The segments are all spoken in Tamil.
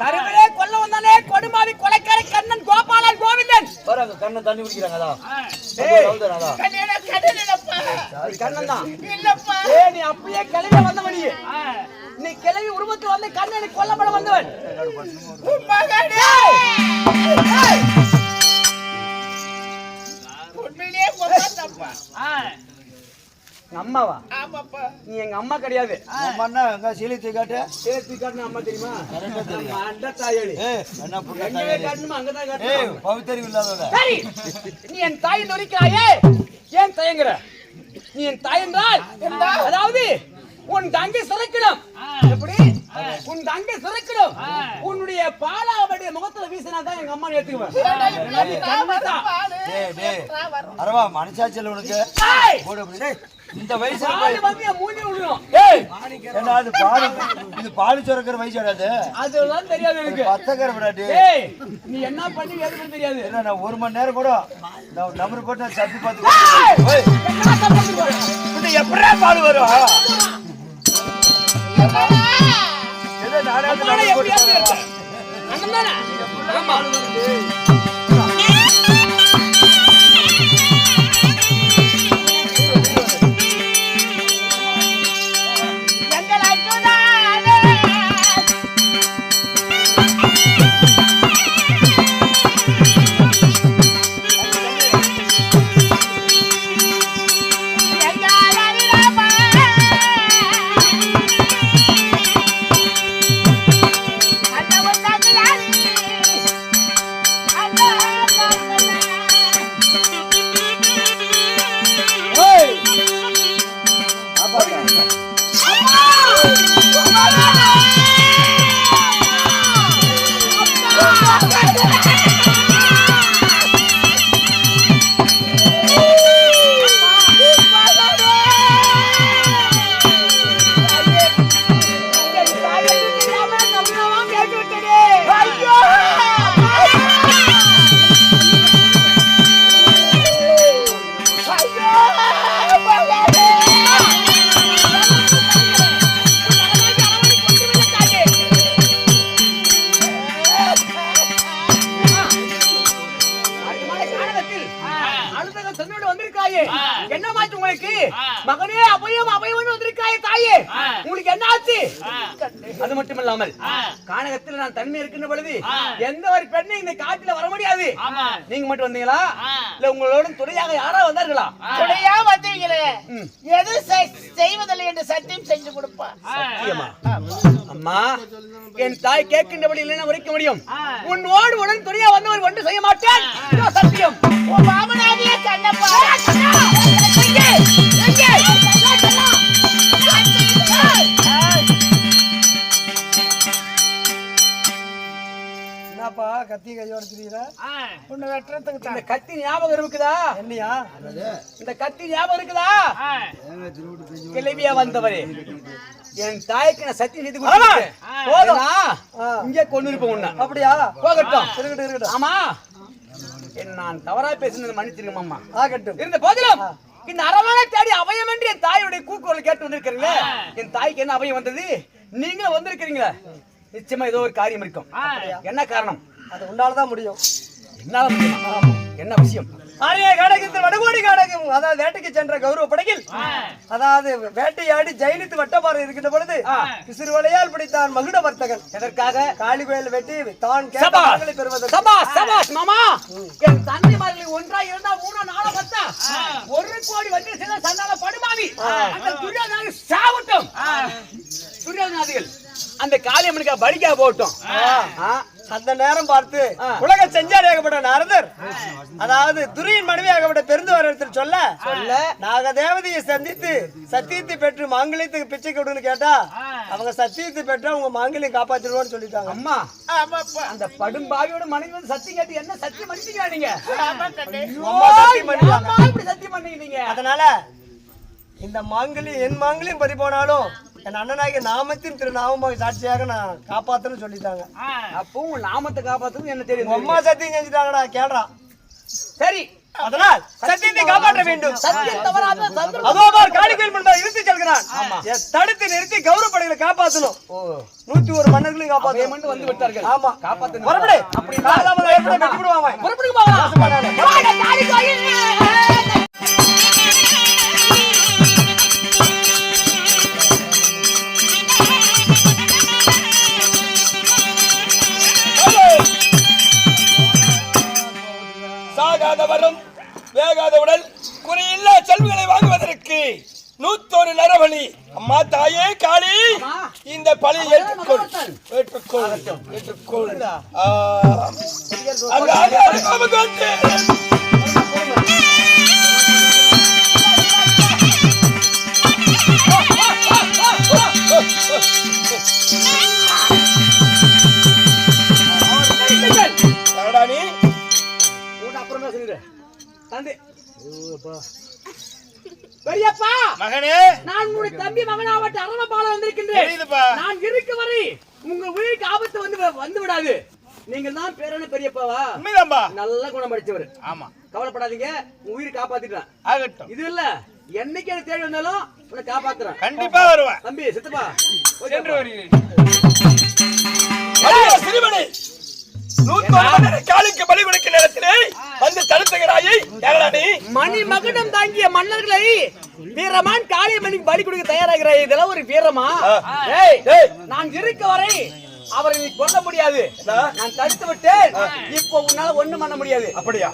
கருவிலே கொல்ல வந்தானே கொடுமாவி கொலைக்கார கண்ணன் கோபாலன் கோவிந்தன். பாரு அங்க கண்ணன் தண்ணி குடிக்கிறாங்க அதான் கண்ணன் தான். இல்லப்பா. ஏய் நீ அப்படியே கிளவி வந்தவன். நீ கிளவி உருவத்தில் வந்து கண்ணனுக்கு கொல்லப்பட வந்தவன். உண்மையிலேயே கொல்லாதப்பா. எங்க அம்மாவா ஆமாப்பா. நீ எங்க அம்மா கிடையாது. நம்ம அண்ணா எங்க சீலித்து காட்டு காட்டுன அம்மா தெரியுமா? கரெக்டா தெரியும். நம்ம அண்ட தாயடி. ஏய் புள்ள எங்கே காட்டணும் பவித்தறிவு இல்லாதவள சரி நீ என் தாய் நொறிக்கிறாயே ஏன் தயங்குற? நீ என் தாய் என்றால் அதாவது உன் தங்கை சிறக்கணும் எப்படி? உன் தங்கை சிறக்கணும் உன்னுடைய பாலாவுடைய முகத்துல வீசினா தான் எங்க அம்மா ஏத்துக்குவேன். அரவா மனசாச்சல் உனக்கு இந்த வயசுல ஏண்டா அது பால் இது பால் சுரக்கிற வயசு அது? அதெல்லாம் தெரியாது எனக்கு. பத்தக்கரை விடாட்டி ஏய் நீ என்ன பண்ணி எதுவும் தெரியாது. என்ன நான் ஒரு மணி நேரம் கூட நான் நம்பர் போட்டு நான் சப்பி பார்த்து எப்படிடா பால் வரும்? நானே time. வந்திருக்காயே? என்னமாச்சு உங்களுக்கு? மகனே அபயம் அபயம் வந்திருக்காயே தாயே. உங்களுக்கு என்ன ஆச்சு அது மட்டும் இல்லாமல் கானகத்தில் நான் தனிமை இருக்கின்ற பொழுது எந்த ஒரு பெண்ணை இந்த காட்டில வர முடியாது. நீங்க மட்டும் வந்தீங்களா? இல்ல உங்களோட துணையாக யாரா வந்தார்களா? துணையா வந்தீங்களே. எது செய்வதில்லை என்று சத்தியம் செஞ்சு கொடுப்பா. சத்தியமா? அம்மா என் தாய் கேட்கின்றபடி இல்லைன்னா உரைக்க முடியும். உன்னோடு உடன் துணையா வந்தவர் ஒன்று செய்ய மாட்டேன். சத்தியம். உன்னை வெட்டுறதுக்கு இந்த கத்தி ஞாபகம் இருக்குதா? என்னையா? இந்த கத்தி ஞாபகம் இருக்குதா? கிளவியா வந்தவரே. என் தாய்க்கு நான் சத்தியம் செய்து போதும். இங்கே கொண்டு இருப்பேன் உன்னை. அப்படியா? போகட்டும். இருக்கட்டும் இருக்கட்டும் ஆமா. என் நான் தவறா பேசினது மன்னிச்சிருங்க அம்மா ஆகட்டும். இருந்த போதிலும் இந்த அரவணை தேடி அபயம் என்று என் தாயுடைய கூக்குரல் கேட்டு வந்திருக்கிறீங்களே? என் தாய்க்கு என்ன அபயம் வந்தது? நீங்களும் வந்திருக்கிறீங்களா? நிச்சயமா ஏதோ ஒரு காரியம் இருக்கும். என்ன காரணம்? அது உன்னாலதான் முடியும். என்னால? என்ன விஷயம்? ஆரிய காடகத்தில் வடகோடி காடகம் அதாவது வேட்டைக்கு சென்ற கௌரவ படகில் அதாவது வேட்டையாடி ஜெயிலித்து வட்டபாறை இருக்கின்ற பொழுது பிடித்தான் மகுட வர்த்தகன். எதற்காக? காளிகோயில் வெட்டி தான் கேட்ட மாமா. என் தந்தைமார்கள் ஒன்றா இருந்தா மூணு நாளா பத்தா? ஒரு கோடி வந்து சில சண்டால படுமாவி. அந்த துரியோதனாக சாவட்டும் துரியோதனாதிகள் அந்த காளியம்மனுக்கு பலிக்கா போகட்டும். ஆ, அந்த நேரம் பார்த்து. உலக செஞ்சாரியாகப்பட்ட நாரதர் அதாவது துரியின் மனைவியாகப்பட்ட பெருந்துவரத்தில் சொல்ல சொல்ல. நாக தேவதையை சந்தித்து சத்தியத்தை பெற்று மாங்கலியத்துக்கு பிச்சை கொடுன்னு கேட்டா அவங்க சத்தியத்தை பெற்றா உங்க மாங்கலியம் காப்பாத்திடுவோம்னு சொல்லிட்டாங்க. அம்மா அந்த படும்பாவியோட மனைவி வந்து சத்தியம் கேட்டு என்ன சத்தியம் பண்ணிட்டீங்க நீங்க? ஆமா கண்ணே அம்மா சத்தியம் பண்ணீங்க அதனால இந்த மாங்கலியம் என் மாங்கலியம் பறி போனாலும் என் அண்ணனாகிய நாமத்தின் திரு நாமமாக சாட்சியாக நான் காப்பாத்துன்னு சொல்லிட்டாங்க. அப்போ உன் நாமத்தை காப்பாத்துறது என்ன தெரியும் அம்மா சத்தியம் செஞ்சுட்டாங்கடா கேடுறான் சரி. அதனால் சத்தியத்தை காப்பாற்ற வேண்டும். அதோ பார் காளிகோயில் முன்பாக இழுத்து செல்கிறான். தடுத்து நிறுத்தி கௌரவப்படைகளை காப்பாற்றணும் நூத்தி ஒரு மன்னர்களையும் காப்பாற்றணும் வந்து விட்டார்கள். ஆமா. காப்பாத்து வரப்படே அப்படி காலாமல் எப்படி வெட்டி புறப்படுங்க நூத்தொரு நரபலி அம்மா தாயே காளி. இந்த பழி ஏற்றுக்கொள். ஏற்றுக்கொள். ஏற்றுக்கொள். ஆ. அங்க, அங்க, வந்து. தந்தை. பெரியப்பா! மகனே! நான் உங்களுடைய தம்பி மகனாவட்ட அரணபால வந்திருக்கின்றேன். நான் இருக்க வரை உங்க உயிருக்கு ஆபத்து வந்து வந்து விடாது. நீங்க தான் பேரான பெரியப்பாவா? உண்மைதான்பா. நல்ல குணம் படிச்சவர் ஆமா. கவலைப்படாதீங்க. உங்க உயிரை காப்பாத்திட்டேன் ஆகட்டும். இது இல்ல. என்னைக்கு எனக்கு தேடி வந்தாலும் உன்னை காப்பாத்துறேன். கண்டிப்பா வருவேன். தம்பி சித்தப்பா. சென்று வருகிறேன் காளிக்கு பலி கொடுக்கும் நேரத்திலே வந்து தடுத்துகிறாயை. நீ? மணி மகுடம் தாங்கிய மன்னர்களை வீரமான் காளியம்மனுக்கு பலி கொடுக்க தயாராகிறாய். இதெல்லாம் ஒரு வீரமா. நான் இருக்க வரை அவரை நீ கொல்ல முடியாது. நான் தடுத்து விட்டேன். இப்போ உன்னால ஒண்ணும் பண்ண முடியாது. அப்படியா?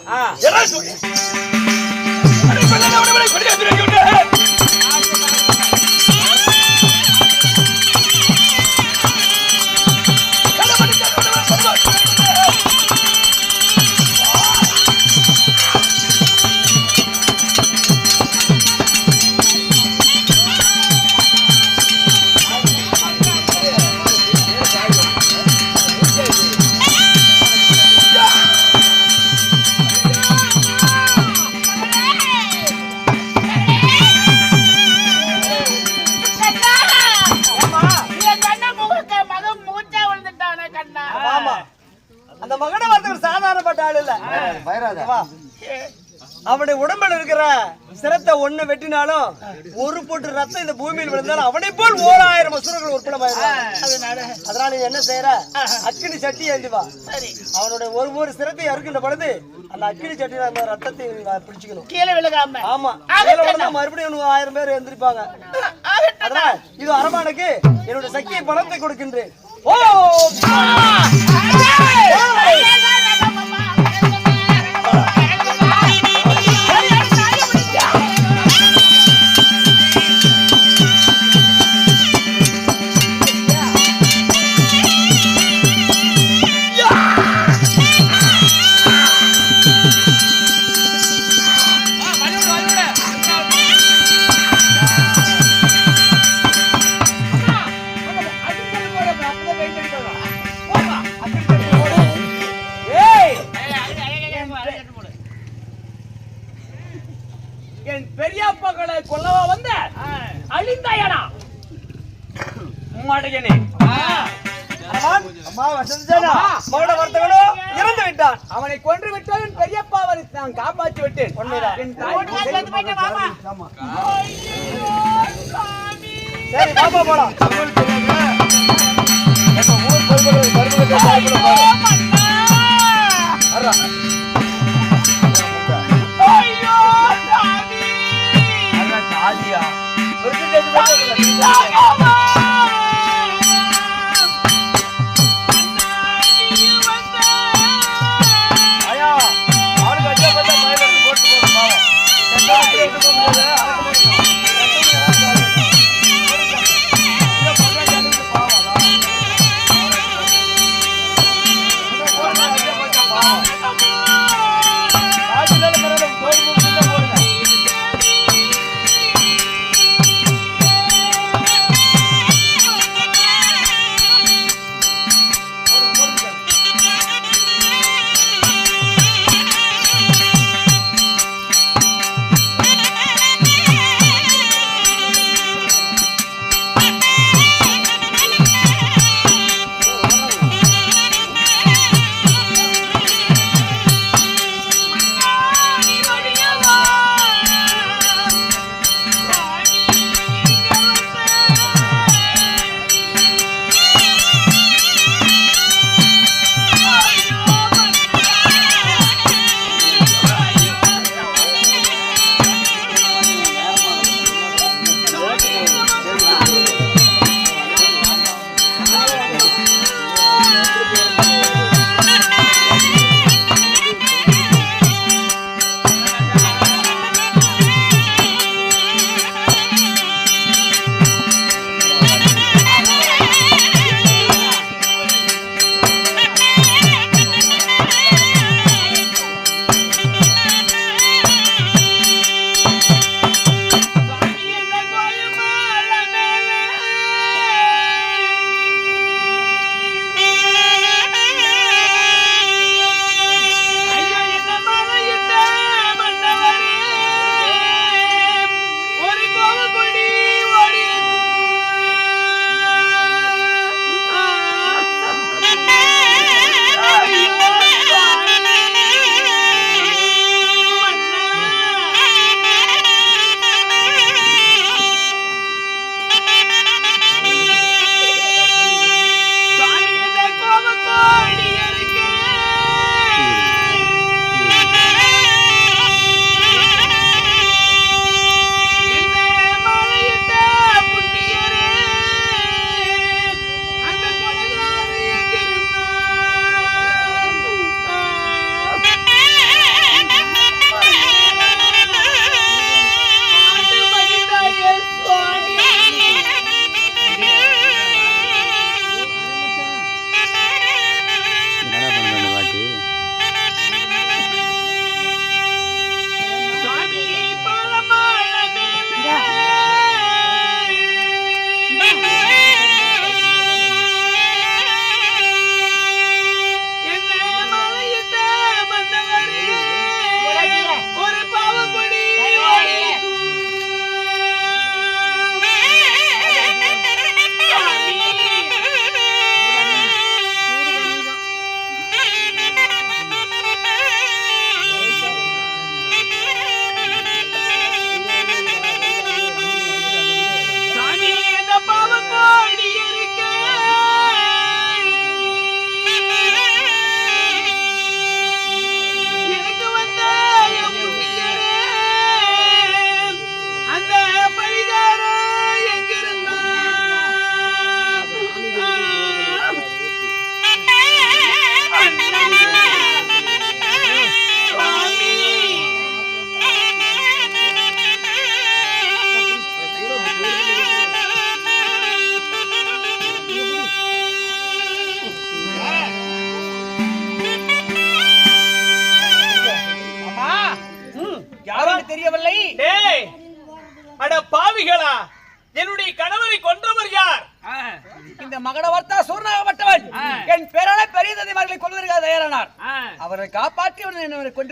அவனுடைய உடம்புல இருக்கிற சிரத்தை ஒண்ணு வெட்டினாலும் ஒரு பொட்டு ரத்தம் இந்த பூமியில் விழுந்தாலும் அவனை போல் ஓராயிரம் அசுரர்கள் உற்படமாயிருவாங்க அதனால. அதனால நீ என்ன செய்யற அக்கினி சட்டி ஏந்தி வா. சரி. அவனுடைய ஒரு ஒரு சிரத்தை அறுக்கின்ற பொழுது அந்த அக்கினி சட்டியில அந்த ரத்தத்தை பிடிச்சுக்கணும். கீழே விழுகாம. ஆமா. கீழே விழுந்தா மறுபடியும் ஆயிரம் பேர் எந்திரிப்பாங்க. அதனால இது அரமானுக்கு என்னுடைய சக்தியை பணத்தை கொடுக்கின்றேன். ஓ சரி பாப்பா போலாம் ஆதியா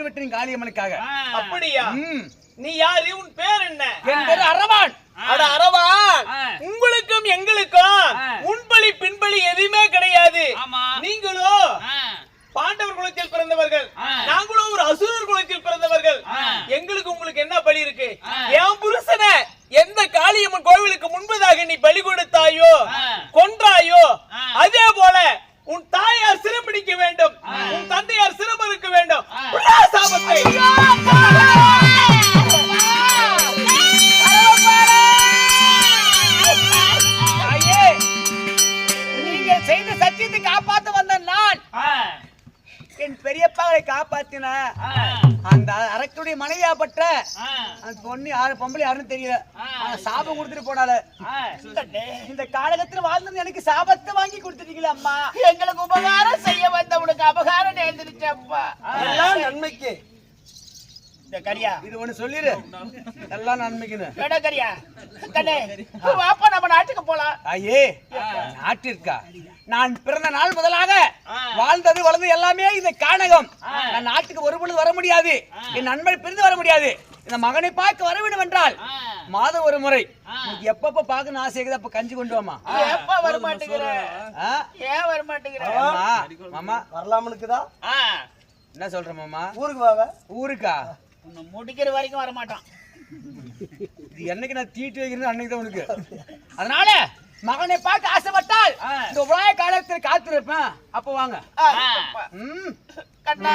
விட்டேன் காளியம்மனுக்காக. அப்படியா. நீ யாரு? உன் பேர் என்ன? என் பேரு அரவான். அட அரவான். உங்களுக்கும் எங்களுக்கும் முன்பலி பின்பலி எதுவுமே கிடையாது. நீங்களோ பாண்டவர் குலத்தில் பிறந்தவர்கள் நாங்களும் ஒரு அசுரர் குலத்தில் பிறந்தவர்கள். எங்களுக்கு உங்களுக்கு என்ன பலி இருக்கு? என் புருஷனை எந்த காளியம்மன் கோவிலுக்கு முன்பதாக நீ பலி கொடுத்தாயோ கொன்றாயோ அதே போல உன் தாயார் சிறப்பிடிக்க வேண்டும். உன் தந்தையார் சிறமறுக்க வேண்டும். உலா சாபத்தை. யாரு பொம்பளை யாருன்னு தெரியல. ஆனா சாபம் கொடுத்துட்டு போனால. இந்த காலகத்துல வாழ்ந்தது எனக்கு சாபத்தை வாங்கி கொடுத்துட்டீங்களே அம்மா. எங்களுக்கு உபகாரம் செய்ய வந்த உனக்கு அபகாரம் நேர்ந்துருச்சப்பா எல்லாம் நன்மைக்கு. இந்த கரியா. இது ஒண்ணு சொல்லிரு. எல்லாம் நன்மைக்குன்னு. எட கரியா? கண்ணே வாப்பா நம்ம நாட்டுக்கு போலாம். ஐயே நாட்டிற்கா? நான் பிறந்த நாள் முதலாக வாழ்ந்தது வளர்ந்தது எல்லாமே இந்த கானகம். நான் நாட்டுக்கு ஒரு பொழுது வர முடியாது. என் நண்பன் பிரிந்து வர முடியாது. இந்த மகனை பார்க்க வர வேண்டும் என்றால் மாதம் ஒரு முறை. எப்பப்ப பார்க்கணும் ஆசை இருக்குது அப்ப கஞ்சி கொண்டு வாமா எப்ப வர மாட்டேங்கிற? ஆ? ஏன் வர மாட்டேங்கிற? மாமா வரலாமனுக்குதா என்ன சொல்ற மாமா? ஊருக்கு வாவ? ஊருக்கா? உன்னை முடிக்கிற வரைக்கும் வர மாட்டான். இது என்னைக்கு நான் தீட்டு வைக்கிறது அன்னைக்கு தான் உனக்கு. அதனால மகனை பார்க்க ஆசைப்பட்டால் இந்த உலக காலத்தில் காத்திருப்பேன். அப்ப வாங்க. ம். கண்ணா.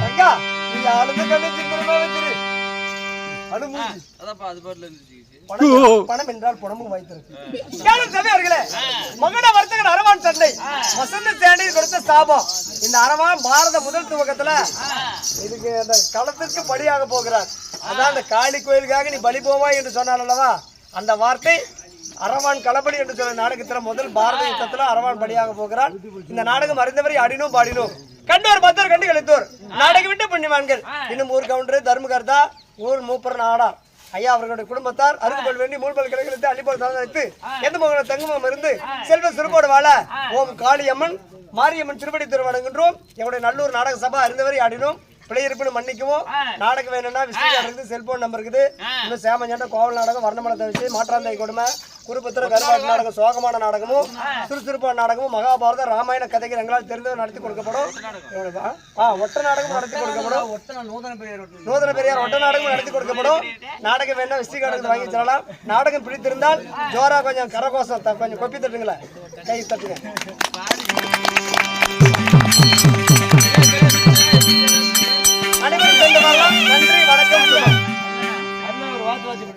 அக்கா நீங்க அழுத கண்ணு திரும்ப வச்சிரு. அனுமதி பணம் பணம் என்றால் பணமும் மகன வர்த்தகன் அரவான் சண்டை வசந்த கொடுத்த சாபம். இந்த அரவான் பாரத முதல் துவக்கத்துல இதுக்கு அந்த களத்திற்கு பலியாக போகிறார். அதான் அந்த காளி கோயிலுக்காக நீ பலி போவாய் என்று சொன்னார் அல்லவா? அந்த வார்த்தை அரவான் களபடி என்று சொல்ல நாடகத்துல முதல் பாரத யுத்தத்துல அரவான் பலியாக போகிறான். இந்த நாடகம் அறிந்தவரை ஆடினோம் பாடினோம். கண்டோர் பத்தோர் கண்டு கழித்தோர். நாடகம் விட்டு புண்ணியவான்கள். இன்னும் ஊர் கவுண்டர் தர்மகர்த்தா ஊர் மூப்பர் நாடா. ஐயா அவர்களுடைய குடும்பத்தார் அருகுபல் வேண்டி மூழ்பல் கிளைகளுக்கு அள்ளிப்போல் தந்து எந்த மகன தங்குமம் இருந்து செல்வ சிறுபோடு வாழ ஓம் காளியம்மன் மாரியம்மன் திருப்படி திருவணங்குன்றோம் எங்களுடைய நல்லூர் நாடக சபை அறிந்தவரை ஆடினோம். பிழை இருப்புன்னு மன்னிக்குவோம் நாடகம் வேணும்னா விஸ்வ இருந்து செல்போன் நம்பர் இருக்குது. இன்னும் சேமஞ்சாண்ட கோவல் நாடகம் வர்ணமலத்தை வச்சு மாற்றாந்தை கொடுமை. குருபுத்திர கருவாட்டு நாடகம் சோகமான நாடகமும் சுறுசுறுப்பான நாடகமும் மகாபாரத ராமாயண கதைகள் எங்களால் தெரிந்தது நடத்தி கொடுக்கப்படும். ஆ? ஒட்ட நாடகம் நடத்தி கொடுக்கப்படும். நூதன பெரியார் ஒட்ட நாடகம் நடத்தி கொடுக்கப்படும். நாடகம் வேணா விஸ்டி வாங்கி சொல்லலாம். நாடகம் பிடித்திருந்தால் ஜோரா கொஞ்சம் கரகோசம் கொஞ்சம் கொப்பி தட்டுங்களேன். கை தட்டுங்க.